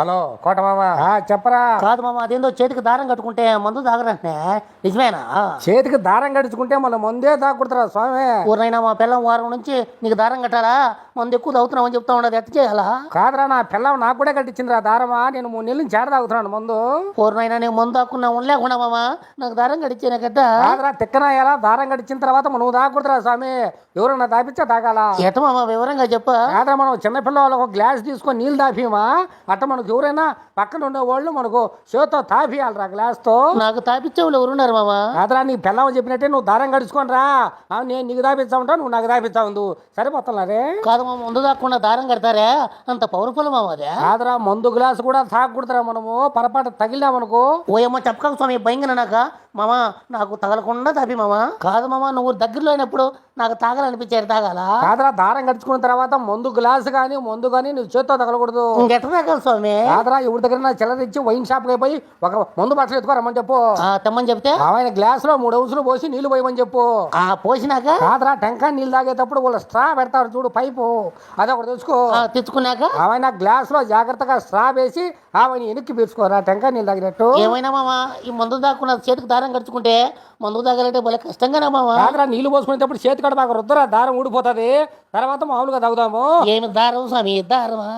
Hello కోటమామ చెప్పరా. కాదు మామ అదేందో చేతికి దారం కట్టుకుంటే మందు తాగరంటే నిజమేనా? చేతికి దారం గడుచుకుంటే మళ్ళీ ముందే తాకుడుతురా స్వామి. ఊరినైనా మా పిల్లం వారం నుంచి నీకు దారం కట్టాలా? మందు ఎక్కువ తాగుతున్నామని చెప్తా ఉండదు ఎట్ట చేయాలా? కాదురా నా పిల్లం నాకు కూడా కట్టించిందిరా దారమా? నేను మూడు నెలల నుంచి తాగుతున్నాను ముందు? ఊరినైనా నేను మందు తాక్కున్నా ఉండలేకుండా మామ. నాకు దారం కట్టించాను గడ్డ కాదురా తిక్కన ఎలా? దారం గడిచిన తర్వాత నువ్వు తాగుడుతురా స్వామి. ఎవరన్నా తాపించా తాగాల? ఎట మామ వివరంగా చెప్ప. కాదురా మనం చిన్నపిల్లలు ఒక గ్లాస్ తీసుకొని నీళ్ళు తాపిమా అట్ట మనకు ఎవరైనా పక్కన ఉండే వాళ్ళు మనకు చేతితో తాపియాలరా గ్లాస్తో. నాకు తాపిచ్చేవాళ్ళు ఎవరున్నారు మామ కాదురా నీ పిల్లవ చెప్పినట్టే నువ్వు దారం గడుచుకొని రా నేను నీకు దాపిస్తా ఉంటా నువ్వు నాకు దాపిస్తా ఉండు. సరిపోతున్నారే కాదు మామ ముందు తాకుండా దారం కడతారే? అంత పవర్ఫుల్ మామ అదే? కాదురా మందు గ్లాస్ కూడా తాగకూడదురా మనము. పొరపాటు తగిలినామనుకో. ఓయమ్మ చెప్పక స్వామి భయంగా నాక? మామ నాకు తగలకుండా తాపి మామ. కాదు మామ నువ్వు దగ్గరలో అయినప్పుడు నాకు తాగాలనిపించారు తాగాల? కాదురా దారం గడుచుకున్న తర్వాత మందు గ్లాస్ కానీ మందు కానీ నువ్వు చేత్తో తగలకూడదు. ఇంకెట్ట తాగాలి స్వామి? కాదురా ఎవరి దగ్గర నా చిల్లర ఇచ్చి వైన్ షాప్కి పోయి ఒక మందు బట్టలు ఎత్తుకోరమ్మని చెప్పు. ఆ, తెమ్మని చెప్తే? ఆయన గ్లాస్లో మూడు ఔసులు పోసి నీళ్ళు పోయమని చెప్పు. ఆ పోసినాక? కాదురా టెంకాయ నీళ్ళు తాగేటప్పుడు వాళ్ళు స్ట్రా పెడతారు చూడు పైపు. అదొకటి తెచ్చుకో. ఆ, తెచ్చుకున్నాక? ఆమె గ్లాస్లో జాగ్రత్తగా స్ట్రా వేసి ఆమె వెనక్కి పీల్చుకోరా టెంకాయ నీళ్ళు తాగినట్టు. ఏమైనా మామ ఈ మందు దాక్కున్న చేతికి దారం కడుచుకుంటే మందు తాగాలంటే భలే కష్టంగానా మామ కాదురా నీళ్ళు పోసుకునేటప్పుడు చేతి కడ బాగా రుద్దరా దారం ఊడిపోతుంది. తర్వాత మామూలుగా తాగుదాము. ఏమి దారం స్వామి దారమా?